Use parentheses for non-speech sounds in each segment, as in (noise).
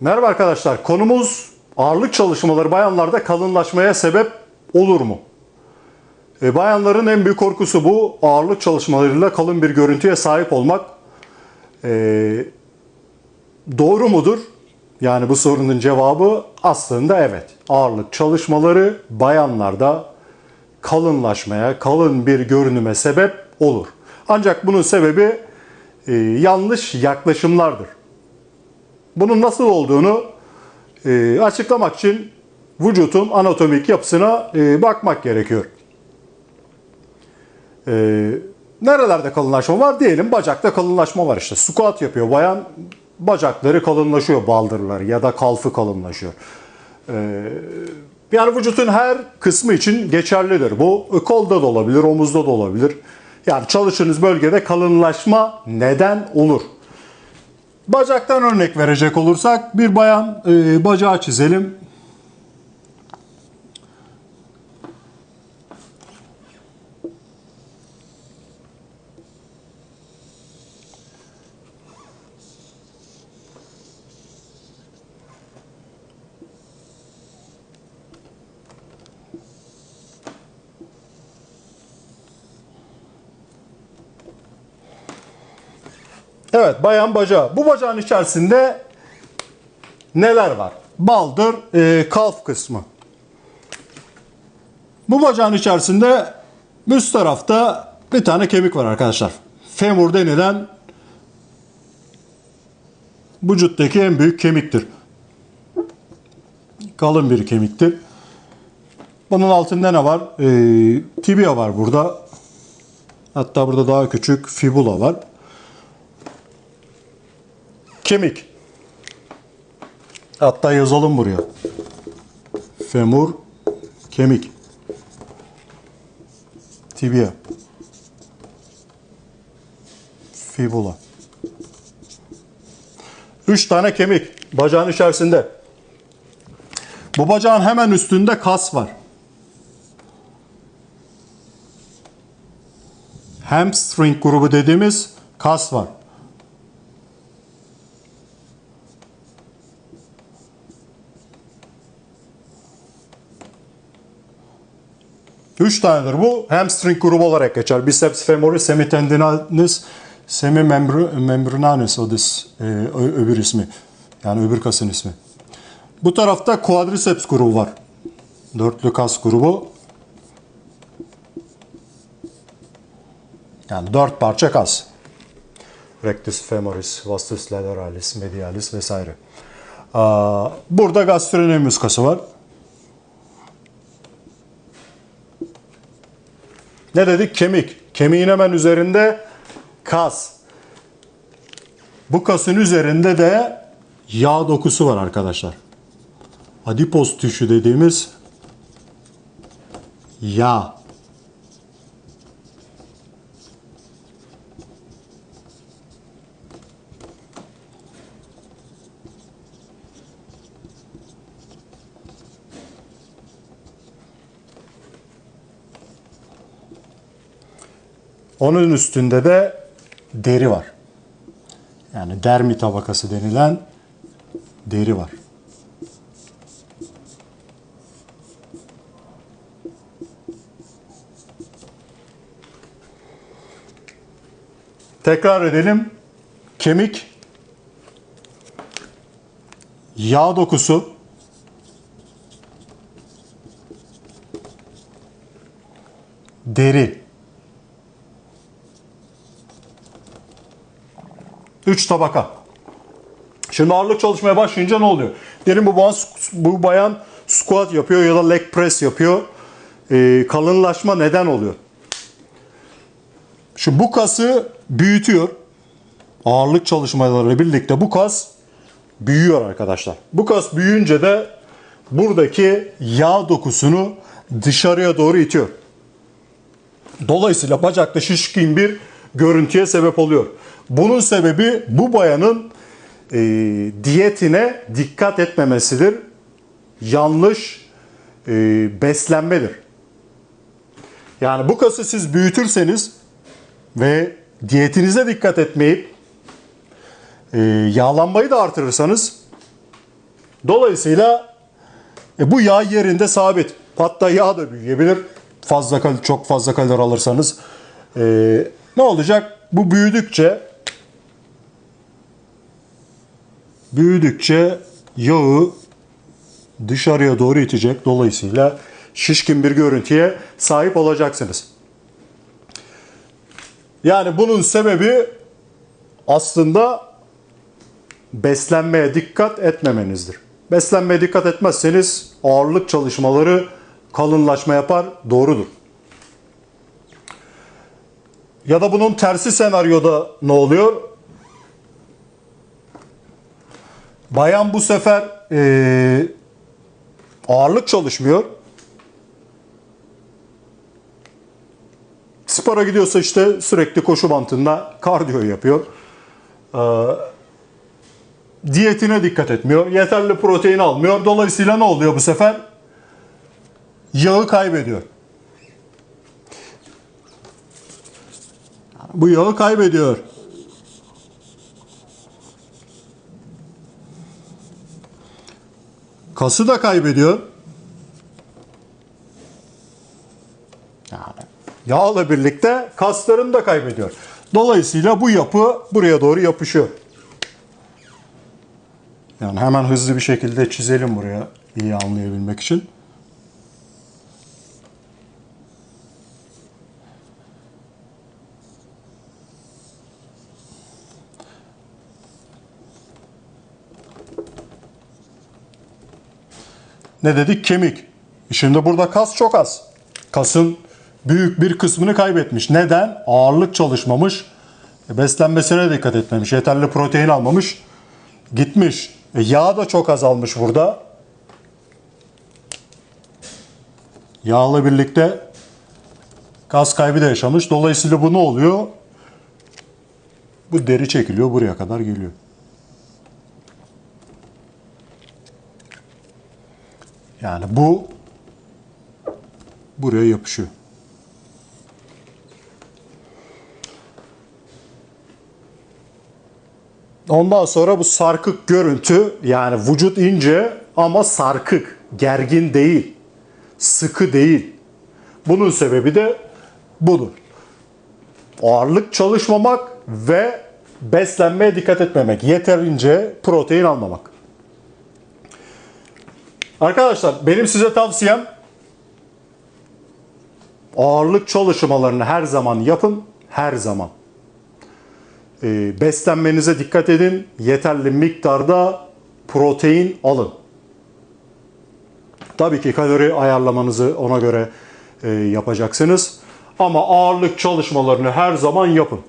Merhaba arkadaşlar. Konumuz ağırlık çalışmaları bayanlarda kalınlaşmaya sebep olur mu? E, bayanların en büyük korkusu bu. Ağırlık çalışmalarıyla kalın bir görüntüye sahip olmak. E, doğru mudur? Yani bu sorunun cevabı aslında evet. Ağırlık çalışmaları bayanlarda kalınlaşmaya, kalın bir görünüme sebep olur. Ancak bunun sebebi e, yanlış yaklaşımlardır. Bunun nasıl olduğunu e, açıklamak için vücutun anatomik yapısına e, bakmak gerekiyor. E, nerelerde kalınlaşma var? Diyelim bacakta kalınlaşma var işte. Squat yapıyor bayan, bacakları kalınlaşıyor, baldırları ya da kalfı kalınlaşıyor. E, yani vücutun her kısmı için geçerlidir. Bu kolda da olabilir, omuzda da olabilir. Yani çalıştığınız bölgede kalınlaşma neden olur? Bacaktan örnek verecek olursak bir bayan e, bacağı çizelim. Evet bayan bacağı. Bu bacağın içerisinde neler var? Baldır, e, kalf kısmı. Bu bacağın içerisinde üst tarafta bir tane kemik var arkadaşlar. Femur denilen vücuttaki en büyük kemiktir. Kalın bir kemiktir. Bunun altında ne var? E, tibia var burada. Hatta burada daha küçük fibula var. Kemik. Hatta yazalım buraya. Femur, kemik. Tibia. Fibula. Üç tane kemik bacağın içerisinde. Bu bacağın hemen üstünde kas var. Hamstring grubu dediğimiz kas var. Üç tanedir bu. Hamstring grubu olarak geçer. Biceps femoris, semitendinalis, semimembranalis o dis, e, öbür ismi. Yani öbür kasın ismi. Bu tarafta quadriceps grubu var. Dörtlü kas grubu. Yani dört parça kas. Rectus femoris, vastus lateralis, medialis vesaire. Burada gastrocnemius kası var. Ne dedik? Kemik. Kemiğin hemen üzerinde kas. Bu kasın üzerinde de yağ dokusu var arkadaşlar. Adipos tüşü dediğimiz yağ. Onun üstünde de deri var. Yani dermi tabakası denilen deri var. Tekrar edelim. Kemik, yağ dokusu, deri. Üç tabaka. Şimdi ağırlık çalışmaya başlayınca ne oluyor? Diyelim bu bayan, bu bayan squat yapıyor ya da leg press yapıyor. Ee, kalınlaşma neden oluyor? Şimdi bu kası büyütüyor. Ağırlık çalışmalarıyla birlikte bu kas büyüyor arkadaşlar. Bu kas büyüyünce de buradaki yağ dokusunu dışarıya doğru itiyor. Dolayısıyla bacakta şişkin bir görüntüye sebep oluyor. Bunun sebebi bu bayanın e, diyetine dikkat etmemesidir. Yanlış e, beslenmedir. Yani bu kası siz büyütürseniz ve diyetinize dikkat etmeyip e, yağlanmayı da artırırsanız Dolayısıyla e, bu yağ yerinde sabit. Hatta yağ da büyüyebilir. Fazla çok fazla kalori alırsanız. E, ne olacak? Bu büyüdükçe büyüdükçe yağı dışarıya doğru itecek. Dolayısıyla şişkin bir görüntüye sahip olacaksınız. Yani bunun sebebi aslında beslenmeye dikkat etmemenizdir. Beslenmeye dikkat etmezseniz ağırlık çalışmaları kalınlaşma yapar. Doğrudur. Ya da bunun tersi senaryoda ne oluyor? Bayan bu sefer eee, ağırlık çalışmıyor. Spora gidiyorsa işte sürekli koşu bantında kardiyo yapıyor. Ee, diyetine dikkat etmiyor. Yeterli protein almıyor. Dolayısıyla ne oluyor bu sefer? Yağı kaybediyor. Bu yağı kaybediyor. Kası da kaybediyor. Yani yağla birlikte kaslarını da kaybediyor. Dolayısıyla bu yapı buraya doğru yapışıyor. Yani hemen hızlı bir şekilde çizelim buraya iyi anlayabilmek için. Ne dedik? Kemik. Şimdi burada kas çok az. Kasın büyük bir kısmını kaybetmiş. Neden? Ağırlık çalışmamış. E, Beslenmesine dikkat etmemiş. Yeterli protein almamış. Gitmiş. E, yağ da çok azalmış burada. Yağla birlikte kas kaybı da yaşamış. Dolayısıyla bu ne oluyor? Bu deri çekiliyor. Buraya kadar geliyor. Yani bu buraya yapışıyor. Ondan sonra bu sarkık görüntü yani vücut ince ama sarkık, gergin değil, sıkı değil. Bunun sebebi de budur. Ağırlık çalışmamak ve beslenmeye dikkat etmemek, yeterince protein almamak. Arkadaşlar benim size tavsiyem ağırlık çalışmalarını her zaman yapın. Her zaman. Ee, beslenmenize dikkat edin. Yeterli miktarda protein alın. Tabii ki kalori ayarlamanızı ona göre e, yapacaksınız. Ama ağırlık çalışmalarını her zaman yapın.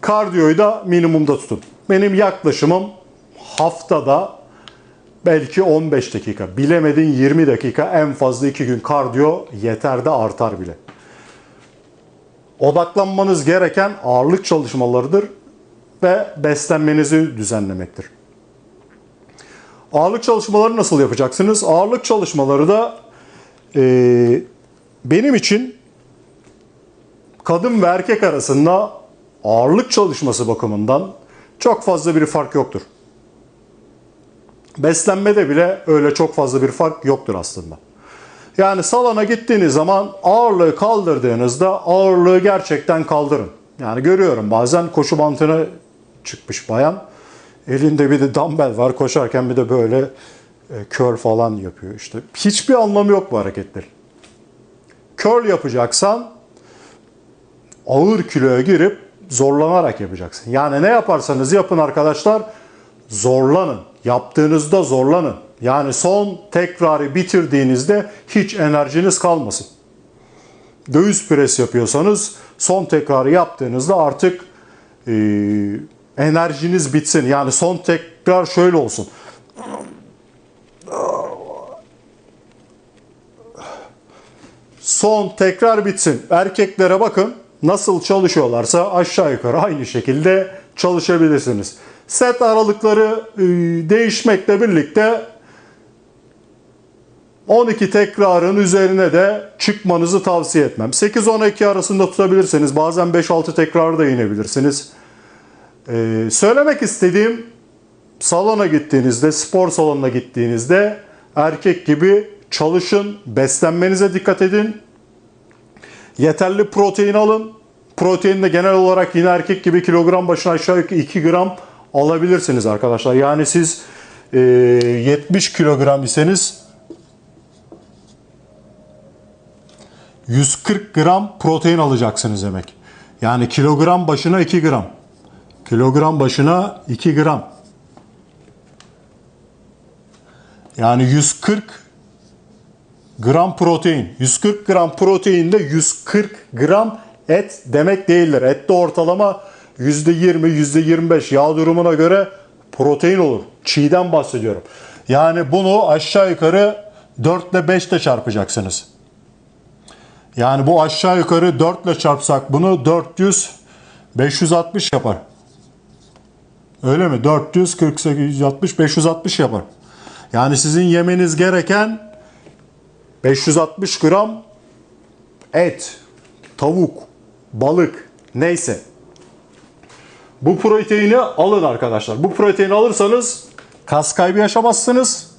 Kardiyoyu da minimumda tutun. Benim yaklaşımım haftada belki 15 dakika, bilemedin 20 dakika en fazla 2 gün kardiyo yeter de artar bile. Odaklanmanız gereken ağırlık çalışmalarıdır ve beslenmenizi düzenlemektir. Ağırlık çalışmaları nasıl yapacaksınız? Ağırlık çalışmaları da e, benim için kadın ve erkek arasında ağırlık çalışması bakımından çok fazla bir fark yoktur. Beslenmede bile öyle çok fazla bir fark yoktur aslında. Yani salona gittiğiniz zaman ağırlığı kaldırdığınızda ağırlığı gerçekten kaldırın. Yani görüyorum bazen koşu bantına çıkmış bayan. Elinde bir de dumbbell var koşarken bir de böyle e, curl falan yapıyor işte. Hiçbir anlamı yok bu hareketler. Curl yapacaksan ağır kiloya girip zorlanarak yapacaksın. Yani ne yaparsanız yapın arkadaşlar zorlanın. Yaptığınızda zorlanın. Yani son tekrarı bitirdiğinizde hiç enerjiniz kalmasın. Göğüs pres yapıyorsanız son tekrarı yaptığınızda artık e, enerjiniz bitsin. Yani son tekrar şöyle olsun. Son tekrar bitsin. Erkeklere bakın nasıl çalışıyorlarsa aşağı yukarı aynı şekilde çalışabilirsiniz. Set aralıkları e, değişmekle birlikte 12 tekrarın üzerine de çıkmanızı tavsiye etmem. 8-12 arasında tutabilirseniz bazen 5-6 tekrar da inebilirsiniz. Ee, söylemek istediğim salona gittiğinizde, spor salonuna gittiğinizde erkek gibi çalışın, beslenmenize dikkat edin. Yeterli protein alın. Protein de genel olarak yine erkek gibi kilogram başına aşağı yukarı 2 gram alabilirsiniz arkadaşlar. Yani siz e, 70 kilogram iseniz 140 gram protein alacaksınız demek. Yani kilogram başına 2 gram. Kilogram başına 2 gram. Yani 140 gram protein. 140 gram protein de 140 gram et demek değildir. Ette ortalama %20, %25 yağ durumuna göre protein olur. Çiğden bahsediyorum. Yani bunu aşağı yukarı 4 ile 5 ile çarpacaksınız. Yani bu aşağı yukarı 4 ile çarpsak bunu 400 560 yapar. Öyle mi? 448 60 560 yapar. Yani sizin yemeniz gereken 560 gram et, tavuk, balık neyse. Bu proteini alın arkadaşlar. Bu proteini alırsanız kas kaybı yaşamazsınız.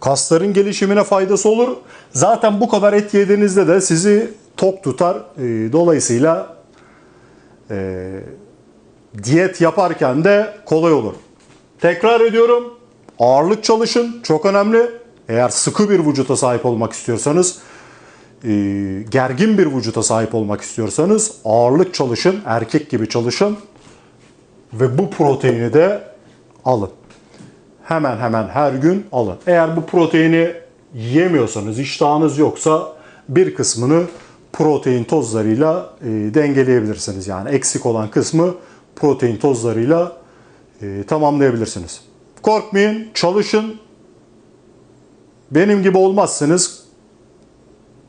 Kasların gelişimine faydası olur. Zaten bu kadar et yediğinizde de sizi tok tutar. Ee, Dolayısıyla e, diyet yaparken de kolay olur. Tekrar ediyorum. Ağırlık çalışın. Çok önemli. Eğer sıkı bir vücuta sahip olmak istiyorsanız, e, gergin bir vücuta sahip olmak istiyorsanız ağırlık çalışın. Erkek gibi çalışın. Ve bu proteini de alın hemen hemen her gün alın. Eğer bu proteini yemiyorsanız, iştahınız yoksa bir kısmını protein tozlarıyla e, dengeleyebilirsiniz. Yani eksik olan kısmı protein tozlarıyla e, tamamlayabilirsiniz. Korkmayın, çalışın. Benim gibi olmazsınız.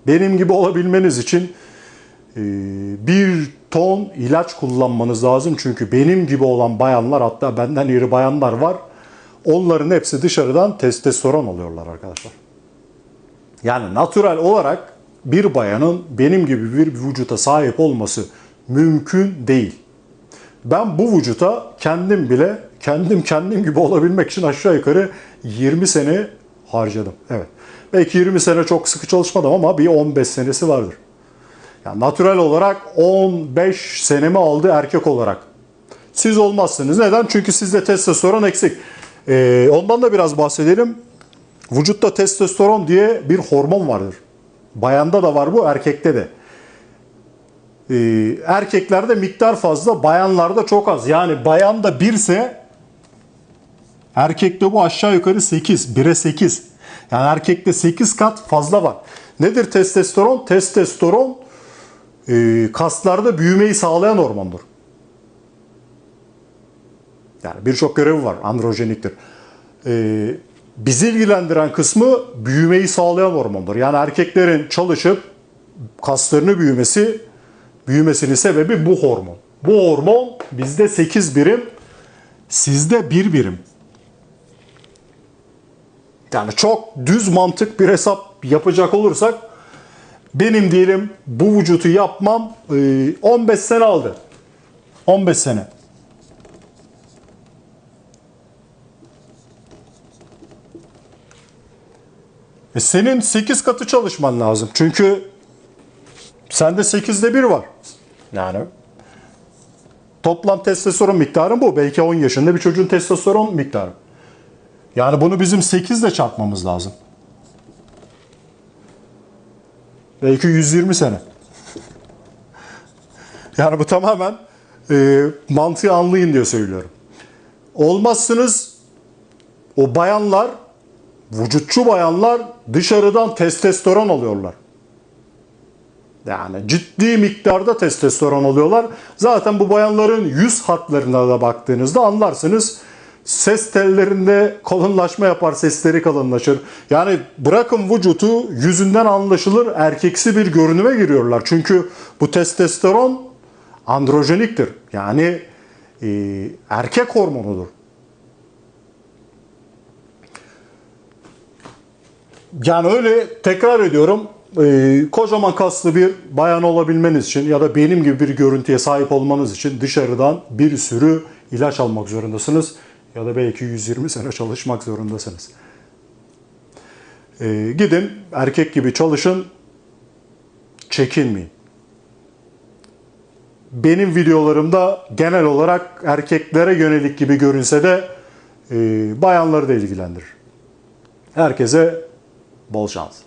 Benim gibi olabilmeniz için e, bir ton ilaç kullanmanız lazım. Çünkü benim gibi olan bayanlar hatta benden iri bayanlar var. Onların hepsi dışarıdan testosteron alıyorlar arkadaşlar. Yani natural olarak bir bayanın benim gibi bir vücuta sahip olması mümkün değil. Ben bu vücuta kendim bile kendim kendim gibi olabilmek için aşağı yukarı 20 sene harcadım. Evet. Belki 20 sene çok sıkı çalışmadım ama bir 15 senesi vardır. Yani natural olarak 15 senemi aldı erkek olarak. Siz olmazsınız. Neden? Çünkü sizde testosteron eksik. Ee, ondan da biraz bahsedelim. Vücutta testosteron diye bir hormon vardır. Bayanda da var bu, erkekte de. Ee, erkeklerde miktar fazla, bayanlarda çok az. Yani bayanda 1 ise erkekte bu aşağı yukarı 8, 1'e 8. Yani erkekte 8 kat fazla var. Nedir testosteron? Testosteron e, kaslarda büyümeyi sağlayan hormondur. Yani birçok görevi var, androjeniktir. Ee, bizi ilgilendiren kısmı büyümeyi sağlayan hormondur. Yani erkeklerin çalışıp kaslarını büyümesi, büyümesinin sebebi bu hormon. Bu hormon bizde 8 birim, sizde 1 birim. Yani çok düz mantık bir hesap yapacak olursak benim diyelim bu vücutu yapmam e, 15 sene aldı. 15 sene. E senin 8 katı çalışman lazım. Çünkü sende 8'de 1 var. Yani toplam testosteron miktarı bu. Belki 10 yaşında bir çocuğun testosteron miktarı. Yani bunu bizim 8 ile çarpmamız lazım. Belki 120 sene. (laughs) yani bu tamamen e, mantığı anlayın diye söylüyorum. Olmazsınız o bayanlar vücutçu bayanlar dışarıdan testosteron alıyorlar. Yani ciddi miktarda testosteron alıyorlar. Zaten bu bayanların yüz hatlarına da baktığınızda anlarsınız. Ses tellerinde kalınlaşma yapar, sesleri kalınlaşır. Yani bırakın vücutu yüzünden anlaşılır erkeksi bir görünüme giriyorlar. Çünkü bu testosteron androjeniktir. Yani e, erkek hormonudur. Yani öyle tekrar ediyorum. e, kocaman kaslı bir bayan olabilmeniz için ya da benim gibi bir görüntüye sahip olmanız için dışarıdan bir sürü ilaç almak zorundasınız. Ya da belki 120 sene çalışmak zorundasınız. Ee, gidin erkek gibi çalışın, çekinmeyin. Benim videolarımda genel olarak erkeklere yönelik gibi görünse de e, bayanları da ilgilendirir. Herkese bol şans.